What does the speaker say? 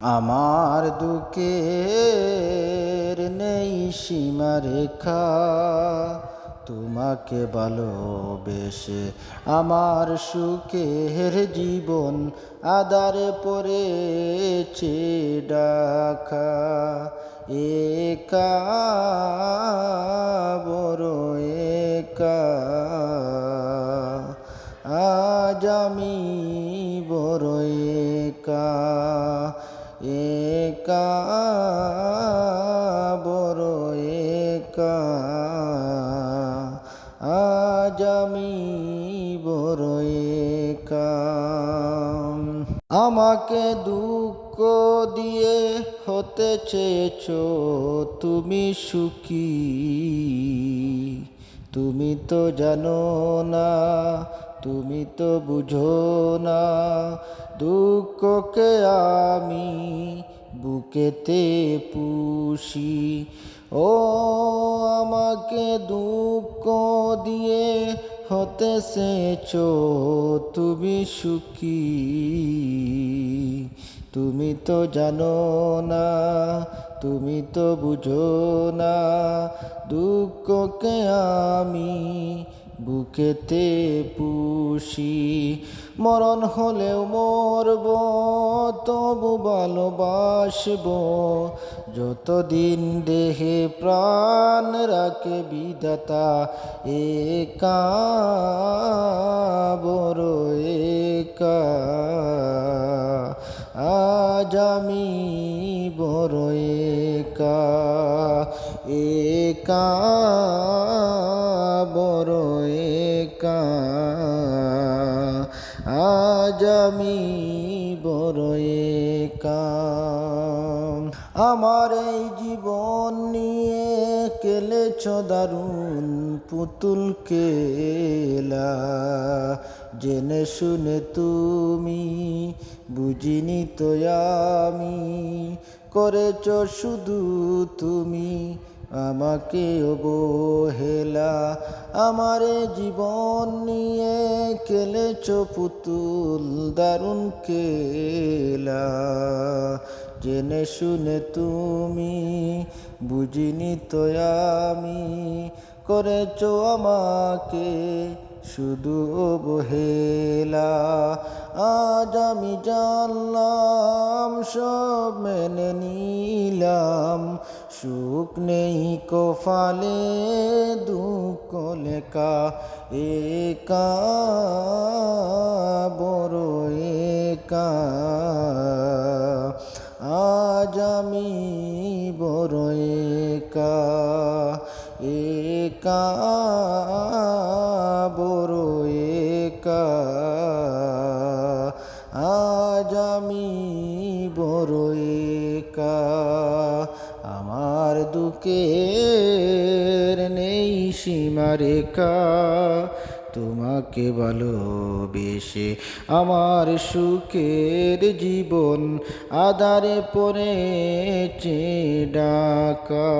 আমার দুঃখের নেই সীমা রেখা, তোমাকে ভালোবেসে আমার সুখের জীবন আদারে পড়েছে ডাকা। একা বড় একা, আজ আমি বড় একা। একা বড় একা। আজ বড় একা। আমাকে দুঃখ দিয়ে হতে চেয়েছ, তুমি সুখী। তুমি তো জানো না তুমি তো বুঝো না দুঃখকে আমি বুকেতে পুষি। ও আমাকে দুঃখ দিয়ে হতে সেচ তুমি সুখী। তুমি তো জানো না, তুমি তো বুঝো না দুঃখকে আমি বুকেতে পুষি। মরণ হলেও মরব, তবু ভালোবাসব। যতদিন দেহে প্রাণ রাখে বিধাতা একা বড় একা আজ আমি বড় একা একা আজ আমি বড় আমার এই জীবন নিয়ে কেলেছ দারুণ পুতুল কেলা। জেনে শুনে তুমি বুঝিনি তো আমি। করেছ শুধু তুমি আমাকে অবহেলা আমার জীবন নিয়ে খেলেছ পুতুল, দারুণ কেলা জেনে শুনে তুমি, বুঝিনি তো আমি। করেছ আমাকে শুধু অবহেলা। আজ আমি জানলাম, সব মেনে নিলাম। সুখ নেই কফালে, দুঃখ লেখা একা, বড় একা। আজ আমি বড় একা একা, বড় একা। আজ আমি বড় একা। আমার দুঃখের নেই সীমা রেখা তোমাকে ভালোবেসে আমার সুখের জীবন আধারে পড়েছে ডাকা